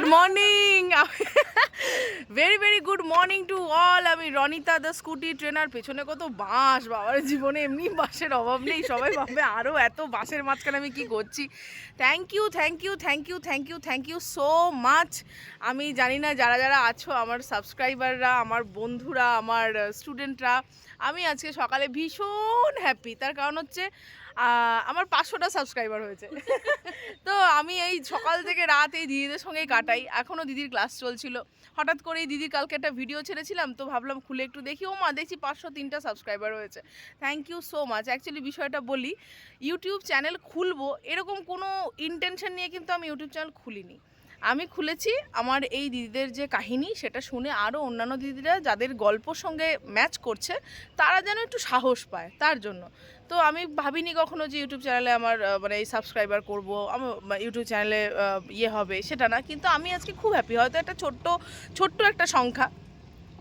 Good morning very very good morning to all আমি Ranita the scooty trainer পেছনে কত বাঁশ, বাবার জীবনে এমনি বাসের অভাব নেই। সবাই ভাবে আরও এত বাসের মাঝখানে আমি কি করছি? Thank you thank you thank you thank you thank you so much আমি জানি না যারা যারা আছো, আমার সাবস্ক্রাইবাররা আমার বন্ধুরা, আমার স্টুডেন্টরা আমি আজকে সকালে ভীষণ হ্যাপি তার কারণ হচ্ছে আমার পাঁচশোটা সাবস্ক্রাইবার হয়েছে। তো আমি এই সকাল থেকে রাত এই দিদিদের সঙ্গেই কাটাই। এখনও দিদির ক্লাস চলছিল। হঠাৎ করেই দিদির কালকে একটা ভিডিও ছেড়েছিলাম, তো ভাবলাম খুলে একটু দেখি। ও মা, দেখছি পাঁচশো তিনটা সাবস্ক্রাইবার হয়েছে thank you so much actually বিষয়টা বলি ইউটিউব চ্যানেল খুলবো, এরকম কোনো ইন্টেনশন নিয়ে কিন্তু আমি ইউটিউব চ্যানেল খুলিনি। আমি খুলেছি, আমার এই দিদিদের যে কাহিনী সেটা শুনে আরও অন্যান্য দিদিরা যাদের গল্পর সঙ্গে ম্যাচ করছে, তারা যেন একটু সাহস পায় তার জন্য। তো আমি ভাবিনি কখনো যে ইউটিউব চ্যানেলে আমার মানে এই সাবস্ক্রাইবার করব আমার ইউটিউব চ্যানেলে ইয়ে হবে, সেটা না। কিন্তু আমি আজকে খুব হ্যাপি হয়তো একটা ছোট্ট ছোট্ট একটা সংখ্যা।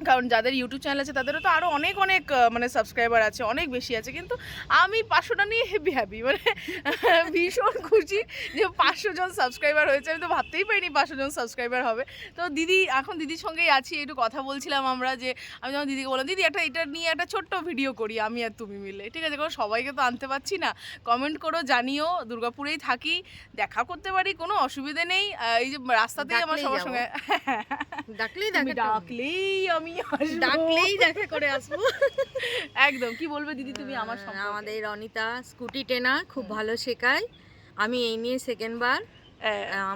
কারণ যাদের ইউটিউব চ্যানেল আছে তাদেরও তো আরও অনেক অনেক মানে সাবস্ক্রাইবার আছে অনেক বেশি আছে। কিন্তু আমি পাঁচশোটা নিয়ে হেভি হ্যাপি মানে ভীষণ খুশি যে পাঁচশো জন সাবস্ক্রাইবার হয়েছে। আমি তো ভাবতেই পারিনি পাঁচশো জন সাবস্ক্রাইবার হবে। তো দিদি এখন দিদির সঙ্গেই আছি একটু কথা বলছিলাম আমরা যে আমি যখন দিদিকে বললাম দিদি একটা এটা নিয়ে একটা ছোট্ট ভিডিও করি আমি আর তুমি মিলে। ঠিক আছে কারণ সবাইকে তো আনতে পারছি না। কমেন্ট করো জানিও দুর্গাপুরেই থাকি দেখা করতে পারি কোনো অসুবিধে নেই। এই যে রাস্তাতেই আমার সবার। সঙ্গে ডাকলেই ডাকলেই আমি আসব। ডাকলেই দেখা করে আসব। একদম কি বলবে দিদি তুমি আমার সম্পর্কে? আমাদের রনিতা স্কুটি টেনা খুব ভালো শেখায়। আমি এই নিয়ে সেকেন্ড বার।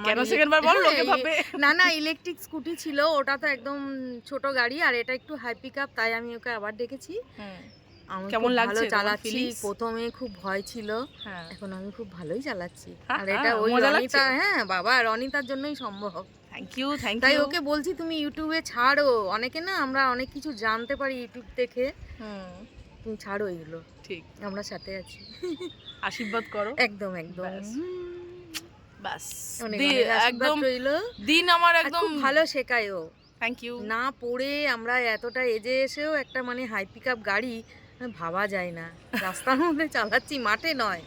কেন ইলে- বল? লোকে হ্যাঁ, ভাবে না না ইলেকট্রিক স্কুটি ছিল ওটা তো একদম ছোট গাড়ি আর এটা একটু হাই পিক আপ তাই আমি ওকে আবার ডেকেছি আমি কেমন লাগছে চালাচ্ছি প্রথমে খুব ভয় ছিল হ্যাঁ। এখন আমি খুব ভালোই চালাচ্ছি। হ্যাঁ, আর এটা হ্যাঁ, ওই রনিতা হ্যাঁ বাবা রনিতার জন্যই সম্ভব। থ্যাংক ইউ থ্যাংক তাই ওকে বলছি তুমি ইউটিউবে ছাড়ো। অনেকে না আমরা অনেক কিছু জানতে পারি ইউটিউব দেখে। হুম। তুমি ছাড়ো এগুলো। ঠিক। আমরা সাথে আছি। আশীর্বাদ করো। একদম একদম। আশীর্বাদ একদম। দিন আমার একদম ভালো শেখায় ও। থ্যাংক ইউ না পড়ে আমরা এতটা এজে এসেও একটা মানে হাই পিক আপ গাড়ি ভাবা যায় না। রাস্তার মধ্যে চালাচ্ছি মাঠে নয়।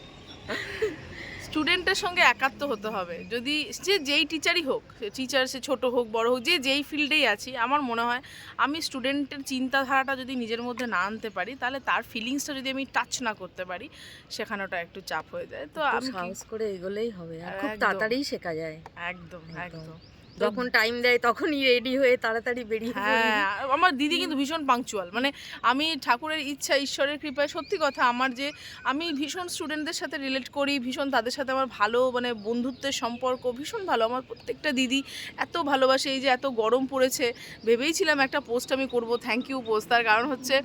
স্টুডেন্টের সঙ্গে একাত্ম হতে হবে। যদি যে যেই টিচারই হোক টিচার সে ছোট হোক বড় হোক যে যেই ফিল্ডেই আছি আমার মনে হয় আমি স্টুডেন্টের চিন্তাধারাটা যদি নিজের মধ্যে না আনতে পারি তাহলে তার ফিলিংসটা যদি আমি টাচ না করতে পারি সেখানেটা একটু চাপ হয়ে যায়। তো সাহস করে এগোলেই হবে আর খুব তাড়াতাড়ি শেখা যায়। একদম। একদম। যখন টাইম দেয় তখনই রেডি হয়ে তাড়াতাড়ি বেরিয়ে। হ্যাঁ আমার দিদি কিন্তু ভীষণ পাংচুয়াল মানে আমি ঠাকুরের ইচ্ছা ঈশ্বরের কৃপায় সত্যি কথা আমার যে আমি ভীষণ স্টুডেন্টদের সাথে রিলেট করি ভীষণ তাদের সাথে আমার ভালো মানে বন্ধুত্বের সম্পর্ক ভীষণ ভালো। আমার প্রত্যেকটা দিদি এত ভালোবাসে এই যে এত গরম পড়েছে ভেবেইছিলাম একটা পোস্ট আমি করব থ্যাংক ইউ পোস্ট তার কারণ হচ্ছে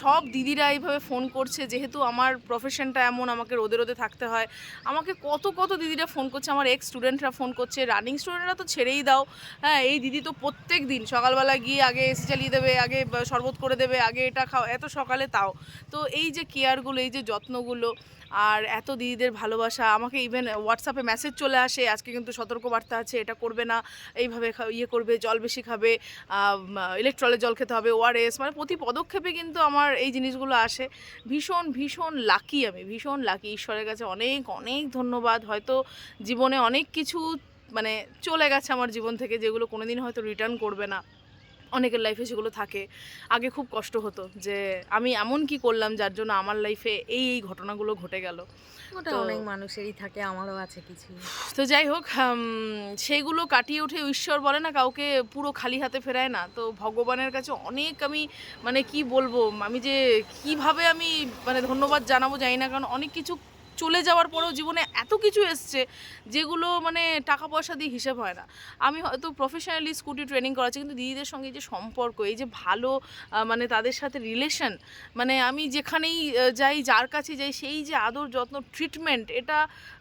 সব দিদিরা এইভাবে ফোন করছে যেহেতু আমার প্রফেশনটা এমন আমাকে রোদে রোদে থাকতে হয়। আমাকে কত কত দিদিরা ফোন করছে আমার এক্স স্টুডেন্টরা ফোন করছে রানিং স্টুডেন্টরা তো ছেড়েই দাও। হ্যাঁ এই দিদি তো প্রত্যেক দিন সকালবেলা গিয়ে আগে এসি চালিয়ে দেবে, আগে শরবত করে দেবে, আগে এটা খাও, এত সকালে তাও। তো এই যে কেয়ারগুলো, এই যে যত্নগুলো, আর এত দিদিদের ভালোবাসা, আমাকে ইভেন হোয়াটসঅ্যাপে মেসেজ চলে আসে, আজকে কিন্তু সতর্কবার্তা আছে, এটা করবে না, এইভাবে ইয়ে করবে, জল বেশি খাবে ইলেকট্রলের জল খেতে হবে ওআরএস মানে প্রতি পদক্ষেপে কিন্তু আমার এই জিনিসগুলো আসে। ভীষণ ভীষণ লাকি আমি, ভীষণ লাকি ঈশ্বরের কাছে অনেক অনেক ধন্যবাদ। হয়তো জীবনে অনেক কিছু মানে চলে গেছে আমার জীবন থেকে যেগুলো কোনোদিন হয়তো রিটার্ন করবে না। অনেকের লাইফে সেগুলো থাকে। আগে খুব কষ্ট হতো যে আমি এমন কি করলাম যার জন্য আমার লাইফে এই এই ঘটনাগুলো ঘটে গেল। ওটা অনেক মানুষেরই থাকে আমারও আছে কিছু। তো যাই হোক উম, সেইগুলো কাটিয়ে উঠে ঈশ্বর বলে না কাউকে পুরো খালি হাতে ফেরায় না। তো ভগবানের কাছে অনেক আমি মানে কি বলব আমি যে কীভাবে আমি মানে ধন্যবাদ জানাব জানি না কারণ অনেক কিছু চলে যাওয়ার পরেও জীবনে এত কিছু এসছে যেগুলো মানে টাকা পয়সা দিয়ে হিসেব হয় না। আমি হয়তো প্রফেশনালি স্কুটি ট্রেনিং করাচ্ছি, কিন্তু দিদিদের সঙ্গে যে সম্পর্ক, এই যে ভালো মানে তাদের সাথে রিলেশন মানে আমি যেখানেই যাই, যার কাছে যাই, সেই যে আদর, যত্ন ট্রিটমেন্ট এটা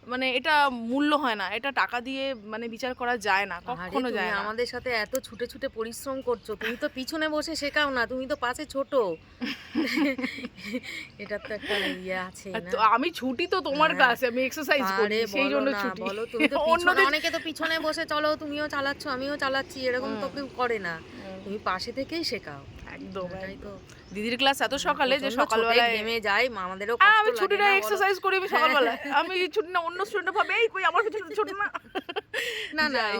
মানে এটা মূল্য হয় না এটা টাকা দিয়ে মানে বিচার করা যায় না কখনো যায় না। আমাদের সাথে এত ছুটে ছুটে পরিশ্রম করছ তুমি তো পিছনে বসে শেখাও না তুমি তো পাশে ছোট। এটা তো একটা ইয়ে আছে না? তো আমি ছুটি তো তোমার হ্যাঁ। ক্লাসে আমি এক্সারসাইজ করি সেই জন্য ছুটি। বলো তুমি তো অনেকে তো পিছনে বসে চলো তুমিও চালাচ্ছ আমিও চালাচ্ছি এরকম তো কেউ করে না। তুমি পাশে থেকেই শেখাও। একদম তো? দিদির ক্লাস এত সকালে যে সকালবেলা ছোটে সকালবেলায় ঘেমে যায় মা আমাদেরও হ্যাঁ, কষ্ট আমি লাগে ছুটিটা না এক্সারসাইজ করি আমি। সকালবেলায়। আমি ছুটি না অন্য স্টুডেন্ট ভাবে এই কই আমার পিছনে ছোট না? না না যাই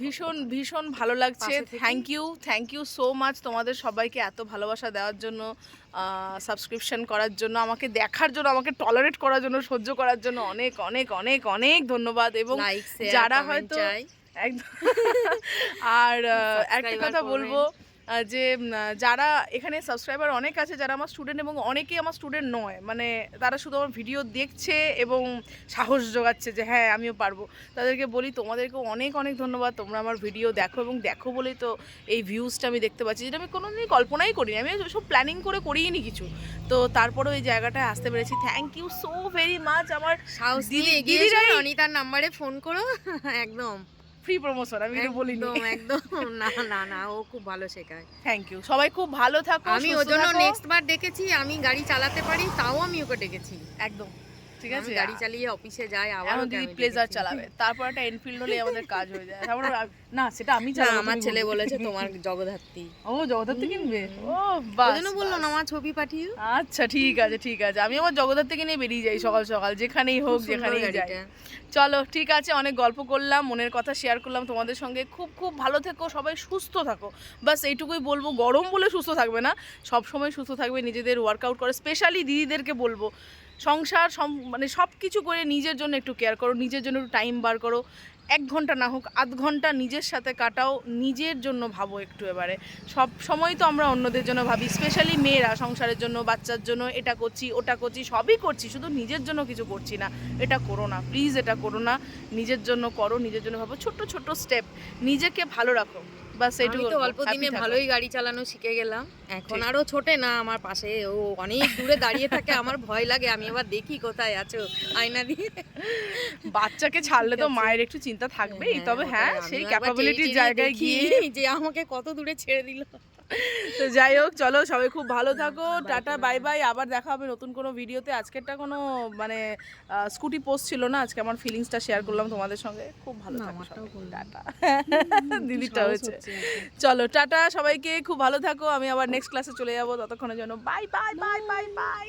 ভীষণ ভীষণ ভালো লাগছে। Thank you thank you so much তোমাদের সবাইকে এত ভালোবাসা দেওয়ার জন্য সাবস্ক্রিপশন করার জন্য আমাকে দেখার জন্য আমাকে টলারেট করার জন্য সহ্য করার জন্য অনেক অনেক অনেক অনেক ধন্যবাদ। এবং যারা হয়তো একদম। আর একটা কথা বলব যে যারা এখানে সাবস্ক্রাইবার অনেক আছে যারা আমার স্টুডেন্ট এবং অনেকেই আমার স্টুডেন্ট নয় মানে তারা শুধু আমার ভিডিও দেখছে এবং সাহস জোগাচ্ছে যে হ্যাঁ আমিও পারব। তাদেরকে বলি তোমাদেরকে অনেক অনেক ধন্যবাদ। তোমরা আমার ভিডিও দেখো এবং দেখো বলেই তো এই ভিউজটা আমি দেখতে পাচ্ছি যেটা আমি কোনোদিনই কল্পনাই করিনি। আমি সব প্ল্যানিং করে করিই নি কিছু। তো তারপরেও এই জায়গাটায় আসতে পেরেছি। Thank you so very much আমার সাহস দিদি- এগিয়ে এসো, নাম্বারে ফোন করো। একদম। ফ্রি প্রমোশন আমি এটা বলিনি। একদম একদম। না না না ও খুব ভালো শেখায়। থ্যাংক ইউ সবাই খুব ভালো থাকো আমি ওর জন্য নেক্সট বার ডেকেছি আমি গাড়ি চালাতে পারি তাও আমি ওকে ডেকেছি। একদম। ঠিক আছে? গাড়ি চালিয়ে অফিসে যাই আবার দিদি প্লেজার চালাবে? তারপর একটা এনফিল্ড হলে আমাদের কাজ হয়ে যায়। তারপর না সেটা আমি চালাবো আমার ছেলে বলেছে তোমার জগদ্ধাত্রী। ও জগদ্ধাত্রী কিনবে? ও বাস জন্য বলল না আমার ছবি পাঠিয়ে আচ্ছা ঠিক আছে ঠিক আছে। আমি আমার জগদ্ধার থেকে নিয়ে বেরিয়ে যাই সকাল সকাল যেখানেই হোক যেখানেই যাই। চলো ঠিক আছে অনেক গল্প করলাম মনের কথা শেয়ার করলাম তোমাদের সঙ্গে। খুব খুব ভালো থেকো সবাই সুস্থ থাকো। বাস এইটুকুই বলব গরম বলে সুস্থ থাকবে না। সব সময় সুস্থ থাকবে নিজেদের ওয়ার্কআউট করে স্পেশালি দিদিদেরকে বলব। সংসার মানে সব কিছু করে নিজের জন্য একটু কেয়ার করো নিজের জন্য একটু টাইম বার করো। এক ঘণ্টা না হোক আধ ঘণ্টা নিজের সাথে কাটাও নিজের জন্য ভাবো একটু এবারে। সব সময় তো আমরা অন্যদের জন্য ভাবি স্পেশালি মেয়েরা সংসারের জন্য বাচ্চার জন্য এটা করছি ওটা করছি সবই করছি শুধু নিজের জন্য কিছু করছি না এটা করো না প্লিজ এটা করো না নিজের জন্য করো নিজের জন্য ভাবো ছোট্ট ছোট্ট স্টেপ নিজেকে ভালো রাখো বাস তো অল্প দিনে ভালোই গাড়ি চালানো শিখে গেলাম। এখন। আরও ছোটে না আমার পাশে ও অনেক দূরে দাঁড়িয়ে থাকে আমার ভয় লাগে আমি এবার দেখি কোথায় আছো আয়না দিয়ে। বাচ্চাকে ছাড়লে তো মায়ের একটু চিন্তা থাকবেই তবে হ্যাঁ সেই ক্যাপাবিলিটির জায়গায় গিয়ে। যে আমাকে কত দূরে ছেড়ে দিল। তো যাই হোক চলো সবাই খুব ভালো থাকো টাটা বাই বাই আবার দেখা হবে নতুন কোনো ভিডিওতে আজকেরটা কোনো মানে স্কুটি পোস্ট ছিল না আজকে আমার ফিলিংসটা শেয়ার করলাম তোমাদের সঙ্গে। খুব ভালো থাকো। টাটা। দিদিরটা হয়েছে চলো টাটা সবাইকে খুব ভালো থাকো আমি আবার নেক্সট ক্লাসে চলে যাব ততক্ষণের জন্য bye bye bye bye bye